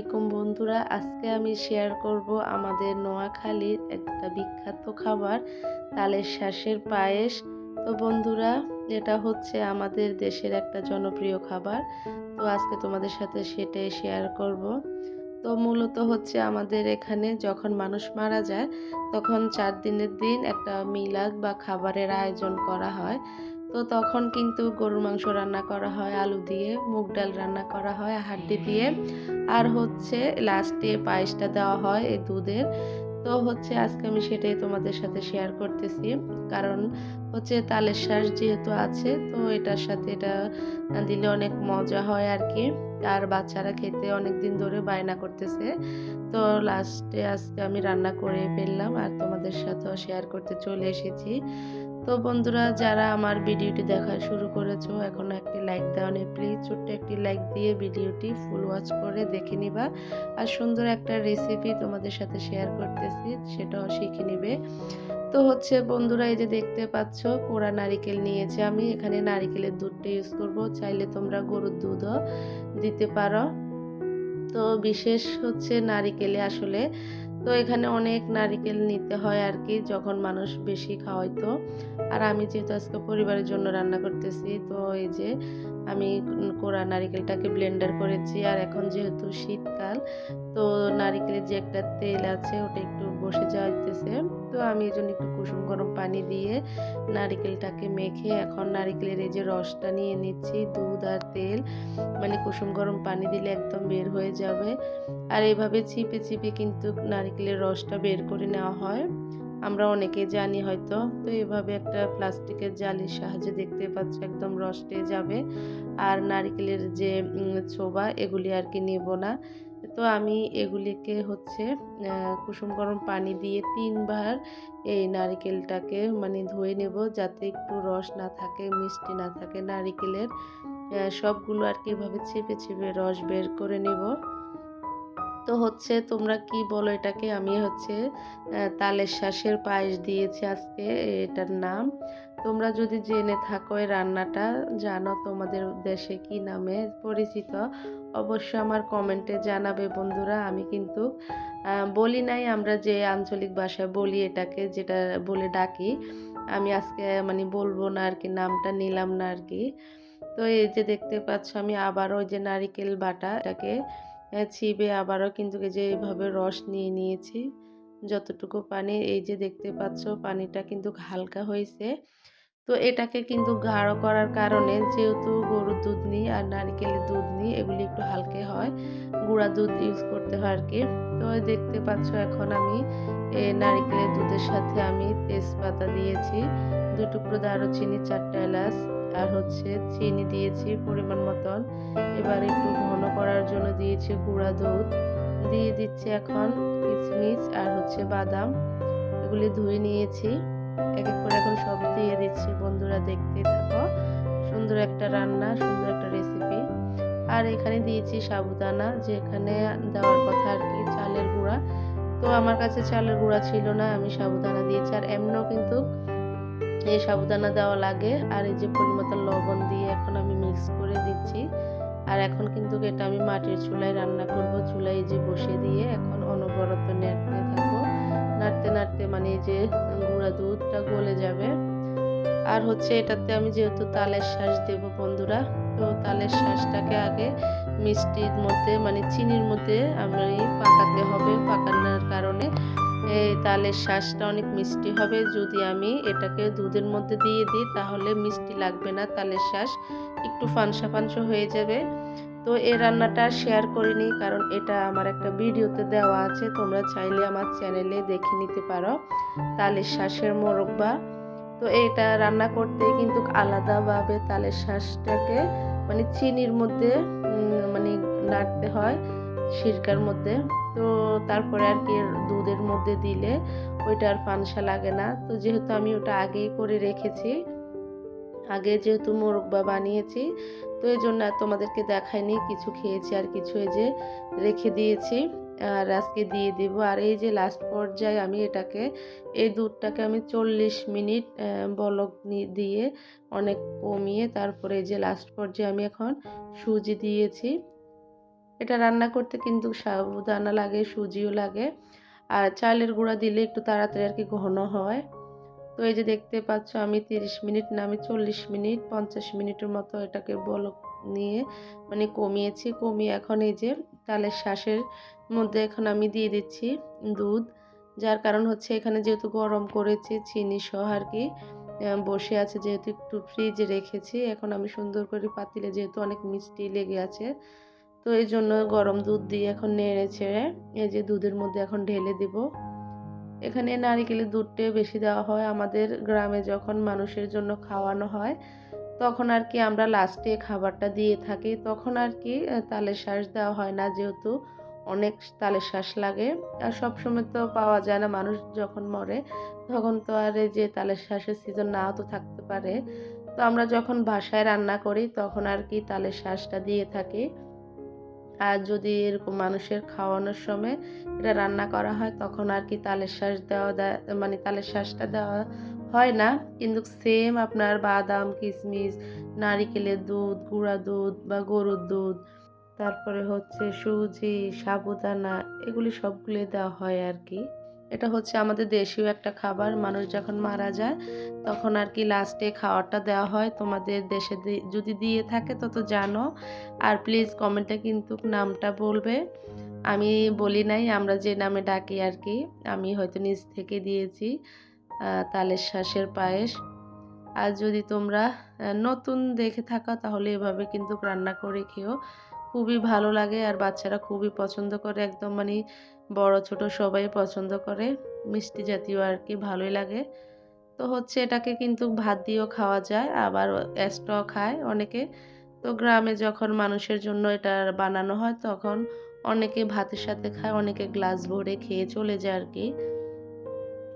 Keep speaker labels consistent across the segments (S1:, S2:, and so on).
S1: আলাইকুম বন্ধুরা, আজকে আমি শেয়ার করব আমাদের নোয়াখালীর একটা বিখ্যাত খাবার, তালের শ্বাসের পায়েস। তো বন্ধুরা, এটা হচ্ছে আমাদের দেশের একটা জনপ্রিয় খাবার। তো আজকে তোমাদের সাথে সেটাই শেয়ার করব। তো মূলত হচ্ছে আমাদের এখানে যখন মানুষ মারা যায়, তখন চার দিনের দিন একটা মিলাদ বা খাবারের আয়োজন করা হয়। তো তখন কিন্তু গরুর মাংস রান্না করা হয়, আলু দিয়ে, মুগ ডাল রান্না করা হয়, হাড্ডি দিয়ে। আর হচ্ছে লাস্টে পায়েসটা দেওয়া হয় এই দুধের। তো হচ্ছে আজকে আমি সেটাই তোমাদের সাথে শেয়ার করতেছি। কারণ হচ্ছে তালের শ্বাস যেহেতু আছে, তো এটার সাথে এটা দিলে অনেক মজা হয় আর কি আর বাচ্চারা খেতে অনেক দিন ধরে বায়না করতেছে। তো লাস্টে আজকে আমি রান্না করে ফেললাম আর তোমাদের সাথেও শেয়ার করতে চলে এসেছি। তো বন্ধুরা, যারা আমার ভিডিওটি দেখা শুরু করেছ, এখনও একটি লাইক দেওয়া নেই প্লিজ ছোট্ট একটি লাইক দিয়ে ভিডিওটি ফুল ওয়াচ করে দেখে নিবা। আর সুন্দর একটা রেসিপি তোমাদের সাথে শেয়ার করতেছি, সেটাও শিখে নিবে। তো হচ্ছে বন্ধুরা, এই যে দেখতে পাচ্ছ কোড়া নারিকেল নিয়েছে আমি। এখানে নারিকেলের দুধটা ইউজ করব। চাইলে তোমরা গরুর দুধও দিতে পারো। তো বিশেষ হচ্ছে নারিকেলে আসলে তো এখানে অনেক নারিকেল নিতে হয় আর কি যখন মানুষ বেশি খাওয়াইতো। আর আমি যেহেতু আজকে পরিবারের জন্য রান্না করতেছি, তো এই যে আমি কোরা নারিকেলটাকে ব্লেন্ডার করেছি। আর এখন যেহেতু শীতকাল তো নারিকেলের যে একটা তেল আছে, ওটা একটু বসে যাইতেছে তো আমি এই জন্য একটু কুসুম গরম পানি দিয়ে নারিকেলটাকে মেখে এখন নারিকেলের এই যে রসটা নিয়ে নিচ্ছি, দুধ আর তেল। মানে কুসুম গরম পানি দিলে একদম বের হয়ে যাবে। আর এভাবে চিপে চিপে কিন্তু নারিকেলের রসটা বের করে নেওয়া হয়। আমরা অনেকে জানি হয়তো। তো এভাবে একটা প্লাস্টিকের জালির সাহায্যে দেখতে পাচ্ছ একদম রসটে যাবে। আর নারিকেলের যে ছোবা, এগুলি আর কি নেব না। তো আমি এগুলিকে হচ্ছে কুসুম গরম পানি দিয়ে তিনবার এই নারিকেলটাকে মানে ধুয়ে নেব যাতে একটু রস না থাকে, মিষ্টি না থাকে নারিকেলের। সবগুলো আর কি এভাবে চেপে চেপে রস বের করে নেব। তো হচ্ছে তোমরা কি বলো এটাকে? আমি হচ্ছে তালের শ্বাসের পায়েস দিয়েছি আজকে, এটার নাম। তোমরা যদি জেনে থাকো এই রান্নাটা, জানো তোমাদের দেশে কি নামে পরিচিত। অবশ্যই আমার কমেন্টে জানাবে বন্ধুরা। আমি কিন্তু বলি নাই আমরা যে আঞ্চলিক ভাষায় বলি এটাকে, যেটা বলে ডাকি। আমি আজকে মানে বলব না আর কি নামটা নিলাম না আর কি তো এই যে দেখতে পাচ্ছ আমি আবারও যে নারিকেল বাটা, এটাকে ছিবে আবারও কিন্তু যে এইভাবে রস নিয়ে নিয়েছি। যতটুকু পানি, এই যে দেখতে পাচ্ছ পানিটা কিন্তু হালকা হয়েছে। তো এটাকে কিন্তু গাঢ় করার কারণে যেহেতু গরুর দুধ নিই আর নারিকেলের দুধ নিই, এগুলি একটু হালকা হয়। গুঁড়া দুধ ইউজ করতে হয় আর কি তো দেখতে পাচ্ছ এখন আমি নারিকেলের দুধের সাথে আমি তেজপাতা দিয়েছি দু টুকরো দারুচিনি, চারটা এলাচ আর হচ্ছে চিনি দিয়েছি পরিমাণ মতন। এবার একটু ঘন করার জন্য দিয়েছি গুঁড়া দুধ। দিয়ে দিচ্ছি এখন কিশমিশ আর হচ্ছে বাদাম। এগুলি ধুয়ে নিয়েছি। এক এক করে এখন সব দিয়ে দিচ্ছি। বন্ধুরা দেখতে থাকো। সুন্দর একটা রান্না, সুন্দর একটা রেসিপি আর এখানে দিয়েছি সাবুদানা, যেখানে দেওয়ার কথা আর কি, চালের গুঁড়া। তো আমার কাছে চালের গুঁড়া ছিল না, আমি সাবুদানা দিয়েছি। আর এমনও কিন্তু এই সাবুদানা দেওয়া লাগে। আর এই যে পরিমতো লবণ দিয়ে এখন আমি মিক্স করে দিচ্ছি। আর এখন কিন্তু এটা আমি মাটির চুলায় রান্না করব, চুলায় যে বসে দিয়ে। এখন অনবরত নাড়তে থাকব নাড়তে নাড়তে মানে যে গুঁড়া দুধটা গলে যাবে। আর হচ্ছে এটাতে আমি যেহেতু তালের শ্বাস দেব বন্ধুরা, তো তালের শ্বাসটাকে আগে মিষ্টির মধ্যে মানে চিনির মধ্যে আমি পাকাতে হবে, পাকানোর কারণে। এই তালের শ্বাসটা অনেক মিষ্টি হবে। যদি আমি এটাকে দুধের মধ্যে দিয়ে দিই, তাহলে মিষ্টি লাগবে না তালের শ্বাস একটু ফানসা ফানসা হয়ে যাবে। তো এই রান্নাটা শেয়ার করিনি, কারণ এটা আমার একটা ভিডিওতে দেওয়া আছে। তোমরা চাইলে আমার চ্যানেলে দেখে নিতে পারো। তালের শ্বাসের মোরব্বা তো এটা রান্না করতে কিন্তু আলাদাভাবে তালের শ্বাসটাকে মানে চিনির মধ্যে মানে নাড়তে হয়, সিরকার মধ্যে। তো তারপরে আর কি দুধের মধ্যে দিলে ওইটা আর পানসা লাগে না। তো যেহেতু আমি ওটা আগেই করে রেখেছি আগে যেহেতু মোরব্বা বানিয়েছি, তো এই জন্য তোমাদেরকে দেখাইনি, কিছু খেয়েছি আর কিছু এই যে রেখে দিয়েছি। আর আজকে দিয়ে দিব। আর এই যে লাস্ট পর্যায়ে আমি এটাকে, এই দুধটাকে আমি চল্লিশ মিনিট বলক দিয়ে অনেক কমিয়ে তারপরে এই যে লাস্ট পর্যায়ে আমি এখন সুজি দিয়েছি। এটা রান্না করতে কিন্তু সাবুদানা লাগে, সুজিও লাগে। আর চালের গুঁড়া দিলে একটু তাড়াতাড়ি আর কি ঘন হয়। তো এই যে দেখতে পাচ্ছ, আমি তিরিশ মিনিট না, আমি চল্লিশ মিনিট, পঞ্চাশ মিনিটের মতো এটাকে বলক নিয়ে মানে কমিয়েছি। কমিয়ে এখন এই যে তালের শ্বাসের মধ্যে এখন আমি দিয়ে দিচ্ছি দুধ, যার কারণ হচ্ছে এখানে যেহেতু গরম করেছি, চিনি সহ আর কি বসে আছে যেহেতু একটু ফ্রিজে রেখেছি। এখন আমি সুন্দর করে পাতিলে যেহেতু অনেক মিষ্টি লেগে আছে, তো এই জন্য গরম দুধ দিয়ে এখন নেড়ে ছেড়ে এই যে দুধের মধ্যে এখন ঢেলে দিব। এখানে নারিকেলের দুধটা বেশি দেওয়া হয়। আমাদের গ্রামে যখন মানুষের জন্য খাওয়ানো হয়, তখন আর কি আমরা লাস্টে খাবারটা দিয়ে থাকি। তখন আর কি তালের শ্বাস দেওয়া হয় না, যেহেতু অনেক তালের শ্বাস লাগে। আর সবসময় তো পাওয়া যায় না, মানুষ যখন মরে, তখন তো আর যে তালের শ্বাসের সিজন নাও তো থাকতে পারে। তো আমরা যখন বাসায় রান্না করি, তখন আর কি তালের শ্বাসটা দিয়ে থাকি। আর যদি এরকম মানুষের খাওয়ানোর সময় এটা রান্না করা হয়, তখন আর কি তালের শ্বাস দেওয়া দেয় মানে তালের শ্বাসটা দেওয়া হয় না। কিন্তু সেম আপনার বাদাম কিশমিশ নারিকেলের দুধ, গুঁড়া দুধ বা গরুর দুধ, তারপরে হচ্ছে সুজি, সাবুদানা, এগুলি সবগুলি দেওয়া হয় আর কি। এটা হচ্ছে আমাদের দেশীয় একটা খাবার। মানুষ যখন মারা যায়, তখন আর কি লাস্টে খাওয়ারটা দেওয়া হয়। তোমাদের দেশে যদি দিয়ে থাকে তো তো জানো। আর প্লিজ কমেন্টে কিন্তু নামটা বলবে। আমি বলি নাই, আমরা যে নামে ডাকি আর কি, আমি হয়তো নিজ থেকে দিয়েছি তালের শ্বাসের পায়েস। আর যদি তোমরা নতুন দেখে থাকো, তাহলে এভাবে কিন্তু রান্না করে খেও। খুবই ভালো লাগে, আর বাচ্চারা খুবই পছন্দ করে, একদম মানে বড় ছোট সবাই পছন্দ করে, মিষ্টি জাতীয় আর কি ভালোই লাগে। তো হচ্ছে এটাকে কিন্তু ভাত দিয়েও খাওয়া যায়, আবার এক্সট্রাও খায় অনেকে। তো গ্রামে যখন মানুষের জন্য এটা বানানো হয়, তখন অনেকে ভাতের সাথে খায়, অনেকে গ্লাস ভরে খেয়ে চলে যায় আর কি।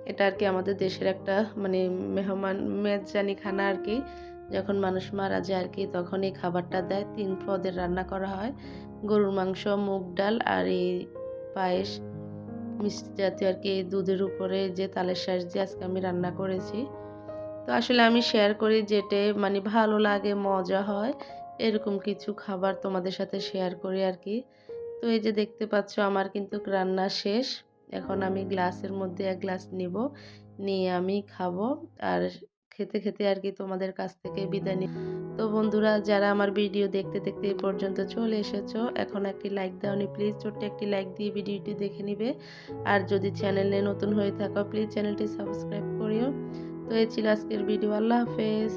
S1: এটা আর কি আমাদের দেশের একটা মানে মেহমান মেজানি খানা আর কি। যখন মানুষ মারা যায় আর কি, তখন এই খাবারটা দেয়। তিন পদের রান্না করা হয়। গরুর মাংস, মুগ ডাল আর এই পায়েস, মিষ্টি জাতীয় আর কি এই দুধের উপরে যে তালের শ্বাস দিয়ে আজকে আমি রান্না করেছি। তো আসলে আমি শেয়ার করি যেটে মানে ভালো লাগে, মজা হয়, এরকম কিছু খাবার তোমাদের সাথে শেয়ার করি আর কি। তো এই যে দেখতে পাচ্ছ আমার কিন্তু রান্না শেষ, এখন আমি গ্লাসের মধ্যে এক গ্লাস নিব, নিয়ে আমি খাব, আর খেতে খেতে আর কি তোমাদের কাছ থেকে বিদায় নিই তো বন্ধুরা, যারা আমার ভিডিও দেখতে দেখতে এই পর্যন্ত চলে এসেছ, এখন একটি লাইক দাওনি প্লিজ ছোট্ট একটি লাইক দিয়ে ভিডিওটি দেখে নিবে। আর যদি চ্যানেলে নতুন হয়ে থাকো প্লিজ চ্যানেলটি সাবস্ক্রাইব করিও। তো এই ছিল আজকের ভিডিও। আল্লাহ হাফেজ।